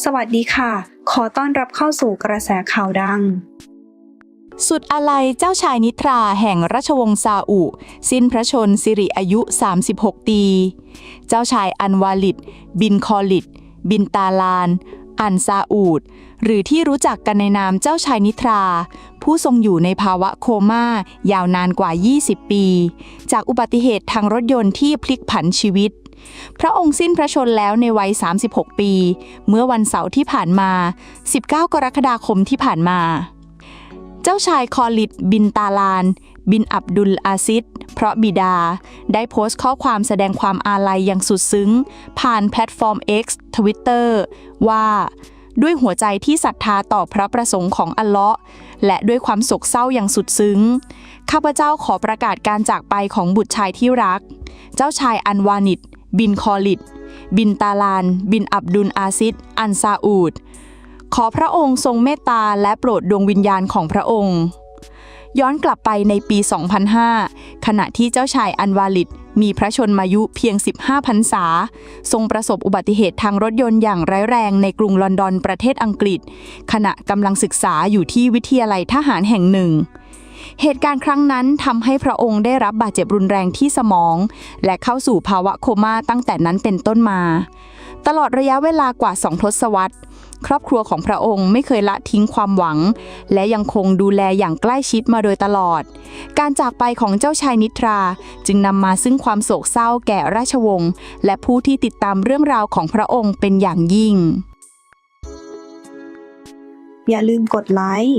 สวัสดีค่ะ ขอต้อนรับเข้าสู่กระแสข่าวดัง สุดอาลัยเจ้าชายนิทราแห่งราชวงศ์ซาอุ สิ้นพระชนสิริอายุ 36 ปี เจ้าชายอันวาลิด บินคอลิด บินตาลาน อันซาอูด หรือที่รู้จักกันในนามเจ้าชายนิทรา ผู้ทรงอยู่ในภาวะโคม่ายาวนานกว่า 20 ปี จากอุบัติเหตุทางรถยนต์ที่พลิกผันชีวิต พระองค์สิ้นพระชนแล้วในวัย 36 ปี เมื่อวันเสาร์ที่ผ่านมา 19 กรกฎาคมที่ผ่านมา เจ้าชายคอลิดบินตาลาน บินอับดุลอาซิดเพราะบิดา ได้โพสต์ข้อความแสดงความอาลัยอย่างสุดซึ้ง ผ่านแพลตฟอร์ม X Twitter ว่าด้วยหัวใจที่ศรัทธาต่อพระประสงค์ของอัลเลาะห์และด้วยความโศกเศร้าอย่างสุดซึ้ง ข้าพเจ้าขอประกาศการจากไปของบุตรชายที่รัก เจ้าชายอันวานิด บินคอลิด บินตาลาน บินอับดุลอาซิด อันซาอูด ขอพระองค์ทรงเมตตาและโปรดดวงวิญญาณของพระองค์ ย้อนกลับไปในปี 2005 ขณะที่เจ้าชายอันวาลิดมีพระชนมายุเพียง 15พรรษา ทรงประสบอุบัติเหตุทางรถยนต์อย่างร้ายแรงในกรุงลอนดอนประเทศอังกฤษ ขณะกำลังศึกษาอยู่ที่วิทยาลัยทหารแห่งหนึ่ง เหตุการณ์ครั้งนั้นทำให้พระองค์ได้รับบาดเจ็บรุนแรงที่สมอง และเข้าสู่ภาวะโคม่าตั้งแต่นั้นเป็นต้นมา ตลอดระยะเวลากว่า2ทศวรรษ ครอบครัวของพระองค์ไม่เคยละทิ้งความหวัง และยังคงดูแลอย่างใกล้ชิดมาโดยตลอด การจากไปของเจ้าชายนิทราจึงนำมาซึ่งความโศกเศร้าแก่ราชวงศ์และผู้ที่ติดตามเรื่องราวของพระองค์เป็นอย่างยิ่งอย่าลืมกดไลค์